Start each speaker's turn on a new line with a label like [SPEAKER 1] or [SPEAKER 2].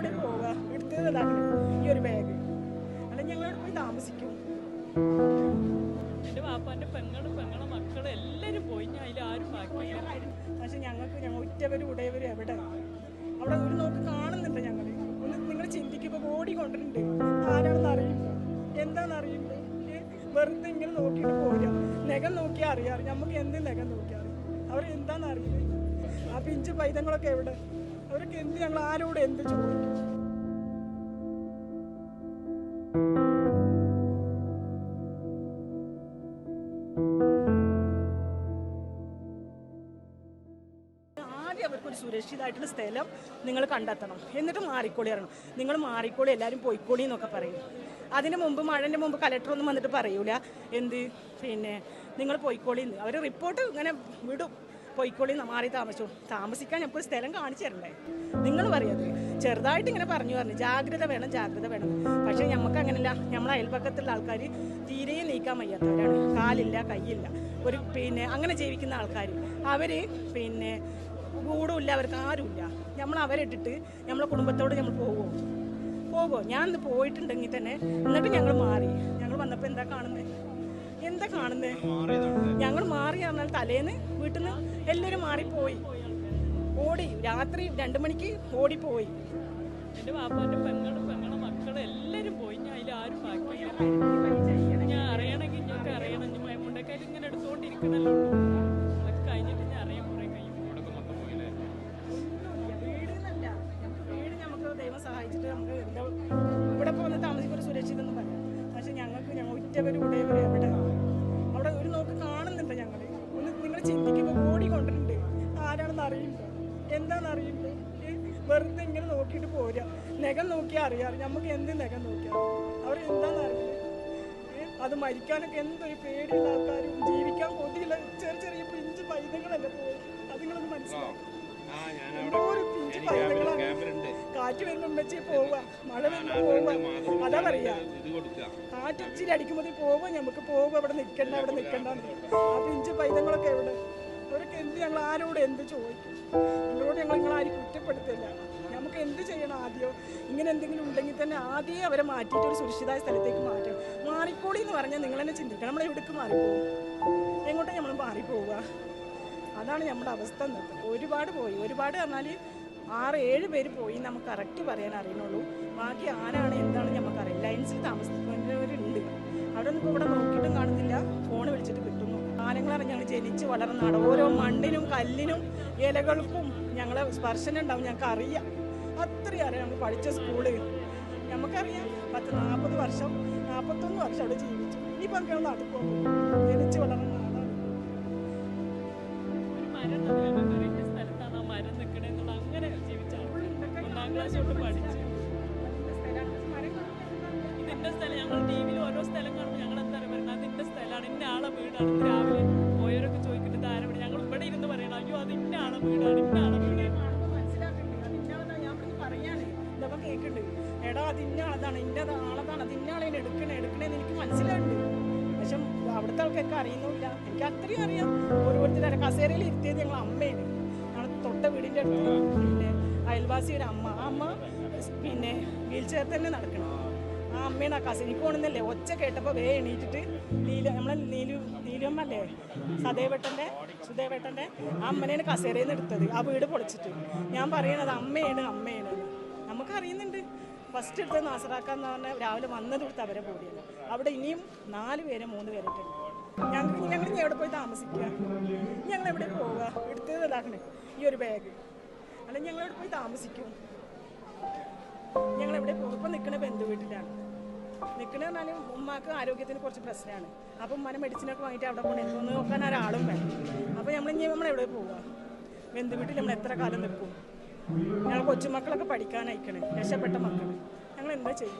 [SPEAKER 1] എവിടെ പോവുക എടുത്തതാണ് ഈ ഒരു ബാഗ് അല്ല ഞങ്ങളവിടെ പോയി താമസിക്കും.
[SPEAKER 2] എന്റെ വാപ്പാന്റെ പെങ്ങളും പെങ്ങളെ മക്കളും എല്ലാരും പോയി. ഞാൻ അതിൽ ആരും ബാക്കിയില്ല
[SPEAKER 1] പക്ഷെ ഞങ്ങൾക്ക് ഞങ്ങൾ ഉറ്റവരും ഉടയവരും എവിടെ? അവിടെ ഒരു നോക്ക് കാണുന്നുണ്ട് ഞങ്ങൾ ഒന്ന് നിങ്ങൾ ചിന്തിക്കുമ്പോൾ ഓടി കൊണ്ടിട്ടുണ്ട് ആരാണെന്ന് അറിയില്ല. എന്താണെന്ന് അറിയില്ല. വെറുതെ ഇങ്ങനെ നോക്കിയിട്ട് പോരാ. നഖം നോക്കിയാൽ അറിയാറ് നമുക്ക് എന്ത് നഖം നോക്കിയാറ് അവർ എന്താണെന്ന് അറിയില്ല. ആ പിഞ്ച് പൈതങ്ങളൊക്കെ എവിടെ? അവരൊക്കെ എന്ത് ഞങ്ങൾ ആരോട് എന്ത് ചോദിക്കും? സുരക്ഷിതമായിട്ടുള്ള സ്ഥലം നിങ്ങൾ കണ്ടെത്തണം. എന്നിട്ട് മാറിക്കോളി ഇറങ്ങണം നിങ്ങൾ മാറിക്കോളി എല്ലാവരും പോയിക്കോളി എന്നൊക്കെ പറയും. അതിന് മുമ്പ് മഴന്റെ മുമ്പ് കലക്ടർ ഒന്നും വന്നിട്ട് പറയൂല. എന്ത്? പിന്നെ നിങ്ങൾ പോയിക്കോളി അവർ റിപ്പോർട്ട് ഇങ്ങനെ വിടും. പോയിക്കോളി മാറി താമസിച്ചു. താമസിക്കാൻ ഞങ്ങൾക്ക് സ്ഥലം കാണിച്ചു തരണ്ടേ? നിങ്ങൾ പറയത് ചെറുതായിട്ട് ഇങ്ങനെ പറഞ്ഞു പറഞ്ഞു. ജാഗ്രത വേണം ജാഗ്രത വേണം. പക്ഷേ നമുക്ക് അങ്ങനെയല്ല. നമ്മളെ അയൽപക്കത്തുള്ള ആൾക്കാർ തീരെ നീക്കാൻ വയ്യാത്തവരാണ്. കാലില്ല കൈയില്ല. ഒരു പിന്നെ അങ്ങനെ ജീവിക്കുന്ന ആൾക്കാർ അവർ പിന്നെ കൂടുമില്ല അവർക്ക് ആരുമില്ല. നമ്മൾ അവരിട്ടിട്ട് നമ്മളെ കുടുംബത്തോട് നമ്മൾ പോകുമോ പോകുമോ ഞാൻ ഇന്ന് പോയിട്ടുണ്ടെങ്കിൽ തന്നെ എന്നിട്ട് ഞങ്ങൾ മാറി. ഞങ്ങൾ വന്നപ്പോൾ എന്താ കാണുന്നത് എന്താ കാണുന്നത് ഞങ്ങൾ മാറി പറഞ്ഞാൽ തലേന്ന് വീട്ടിൽ നിന്ന് എല്ലാവരും മാറിപ്പോയി. ഓടി രാത്രി രണ്ടു മണിക്ക് ഓടിപ്പോയി.
[SPEAKER 2] എന്റെ വാപ്പാന്റെ പെങ്ങളും പെങ്ങളെ മക്കളും എല്ലാരും പോയി. ഞാൻ അതിൽ ആരും ബാക്കിയില്ല ഞാൻ അറിയണമെങ്കിൽ ഞങ്ങൾക്ക് അറിയണം. മുണ്ടക്കാരി ഇങ്ങനെ എടുത്തുകൊണ്ടിരിക്കണല്ലോ. അതൊക്കെ കഴിഞ്ഞിട്ട് ഞാൻ അറിയാൻ കുറേ കഴിയും.
[SPEAKER 1] വീടുന്നല്ല വീട് നമുക്ക് ദൈവം സഹായിച്ചിട്ട് നമുക്ക് എന്താ ഇവിടെ പോകുന്ന താമസിക്കൊരു സുരക്ഷിതെന്ന് പറയാം. പക്ഷെ ഞങ്ങൾക്ക് ഞങ്ങൾ ഉറ്റവരും ഉടയവരും എവിടെ എന്താണെന്ന് അറിയില്ല ഏ, വെറുതെ ഇങ്ങനെ നോക്കിയിട്ട് പോരാ. നഖം നോക്കിയാൽ അറിയാറ് നമുക്ക് എന്ത് നഖം നോക്കിയാൽ അവർ എന്താണെന്ന് അറിയില്ല അത് മരിക്കാനൊക്കെ എന്തൊരു പേടിയുള്ള ആൾക്കാരും ജീവിക്കാൻ കൊതിയുള്ള ചെറിയ ചെറിയ പിഞ്ച് പൈതങ്ങളല്ലേ പോയി. അത് നിങ്ങളൊന്ന് മനസ്സിലാക്കി പിഞ്ച് പൈതങ്ങളാണ്. കാറ്റ് വരുമ്പോ ഉമ്മച്ചി പോവുക മഴ വരുമ്പോ പോവുക അതാ പറയാ. കാറ്റ് ഇച്ചിരി അടിക്കുമ്പോൾ പോവുക നമുക്ക് പോവുക അവിടെ നിൽക്കണ്ട അവിടെ നിൽക്കണ്ട ആ പിഞ്ച് പൈതങ്ങളൊക്കെ എന്ത് ഞങ്ങൾ ആരോട് എന്ത് ചോദിക്കും? നിങ്ങളോട് ഞങ്ങൾ നിങ്ങൾ ആരും കുറ്റപ്പെടുത്തില്ല നമുക്ക് എന്ത് ചെയ്യണം ആദ്യം? ഇങ്ങനെ എന്തെങ്കിലും ഉണ്ടെങ്കിൽ തന്നെ ആദ്യം അവരെ മാറ്റിയിട്ട് ഒരു സുരക്ഷിതായ സ്ഥലത്തേക്ക് മാറ്റണം മാറിക്കോളി എന്ന് പറഞ്ഞാൽ നിങ്ങൾ തന്നെ ചിന്തിക്കണം. നമ്മളെ എവിടേക്ക് മാറിപ്പോകും? എങ്ങോട്ടും നമ്മൾ മാറിപ്പോവുക? അതാണ് നമ്മുടെ അവസ്ഥ ഇന്നത്തെ ഒരുപാട് പോയി. ഒരുപാട് പറഞ്ഞാൽ ആറ് ഏഴ് പേര് പോയി നമുക്ക് കറക്റ്റ് പറയാൻ അറിയുന്നുള്ളൂ. ബാക്കി ആരാണ് എന്താണ് നമുക്കറിയാം ലൈൻസിൽ താമസിക്കുന്നവരുണ്ട്. അവിടെ നിന്ന് ഇവിടെ ഞങ്ങൾ ജനിച്ച് വളർന്നാണ് ഓരോ മണ്ണിനും കല്ലിനും ഇലകൾക്കും ഞങ്ങളെ സ്പർശനം ഉണ്ടാവും. ഞങ്ങൾക്ക് അറിയാം അത്രയും അറിയാം നമ്മൾ പഠിച്ച സ്കൂളിൽ. നമുക്കറിയാം പത്ത് നാൽപ്പത് വർഷം നാൽപ്പത്തൊന്ന് വർഷം അവിടെ ജീവിച്ചു. ഇനിയിപ്പോൾ നമുക്ക് നടക്കുമോ ജനിച്ച് വളർന്ന നാടാണ്
[SPEAKER 2] ഒരു മരം നടുക ഇന്ന സ്ഥലത്താണ് ആ മരം നിൽക്കണേന്നുള്ള അങ്ങനെ ജീവിച്ച ആൾക്കാർ ഒന്നാം ക്ലാസ് തൊട്ട് പഠിച്ച്. ഇതിന്റെ സ്ഥലം ഞങ്ങൾ ടി വിയിൽ ഓരോ സ്ഥലം കാണുമ്പോൾ ഞങ്ങൾ എന്താ പറയുക അതിന്റെ സ്ഥലമാണ്. ഇന്ന ആളെ വീടാണ് അത് ഇന്ന
[SPEAKER 1] ആളതാണ് ആളതാണ് അത് എടുക്കണേ എടുക്കണേന്ന് എനിക്ക് മനസ്സിലായിട്ടുണ്ട്. പക്ഷെ അവിടുത്തെ ആൾക്കാർക്ക് അറിയുന്നില്ല എനിക്ക് അത്രയും അറിയാം. ഓരോരുത്തരെ കസേരയിൽ ഇരുത്തിയത് ഞങ്ങൾ അമ്മയാണ്. ഞങ്ങൾ തൊട്ട വീടിന്റെ അടുത്ത് പിന്നെ അയൽവാസിയുടെ അമ്മ. ആ അമ്മ പിന്നെ വീൽ ചെയർ തന്നെ നടക്കണം. ആ അമ്മയാണ് ആ കസേര എനിക്ക് ഒച്ച കേട്ടപ്പോൾ വേ എണീറ്റിട്ട് നീല നമ്മളെ നീലു നീലുമ്മ അല്ലേ സദേവേട്ടന്റെ സുദേവേട്ടന്റെ ആ അമ്മനെയാണ് കസേരയിൽ നിന്ന് എടുത്തത്. ആ വീട് പൊളിച്ചിട്ട്. ഞാൻ പറയണത് അമ്മയാണ് അമ്മയാണ്. നമുക്ക് അറിയുന്നുണ്ട് ഫസ്റ്റ് എടുത്ത് നാസറാക്കാന്ന് പറഞ്ഞാൽ രാവിലെ വന്നത് കൊടുത്ത് അവരെ കൂടിയത് അവിടെ ഇനിയും നാല് പേരെ മൂന്ന് പേരിട്ടുണ്ട് ഞങ്ങൾ ഞങ്ങൾ ഇനി എവിടെ പോയി താമസിക്കുക? ഞങ്ങൾ എവിടെ പോവുക? എടുത്തത് ഇതാക്കണേ ഈ ഒരു ബാഗ് അല്ല ഞങ്ങൾ എവിടെ പോയി താമസിക്കും? ഞങ്ങൾ എവിടെ പോകും ഇപ്പം നിൽക്കണ ബന്ധു വീട്ടിലാണ്. നിൽക്കണ പറഞ്ഞാൽ ഉമ്മാക്ക് ആരോഗ്യത്തിന് കുറച്ച് പ്രശ്നമാണ്. അപ്പം ഉമ്മാനെ മെഡിസിനൊക്കെ വാങ്ങിയിട്ട് അവിടെ പോകണം എനിക്കൊന്ന് നോക്കാൻ ഒരാളും വേണം അപ്പോൾ നമ്മൾ ഇനി നമ്മൾ എവിടെ പോവുക? ബന്ധു വീട്ടിൽ നമ്മൾ എത്ര കാലം നിൽക്കും? ഞങ്ങൾ കൊച്ചുമക്കളൊക്കെ പഠിക്കാൻ അയക്കണേ രക്ഷപ്പെട്ട മക്കൾ ഞങ്ങൾ എന്താ ചെയ്യും?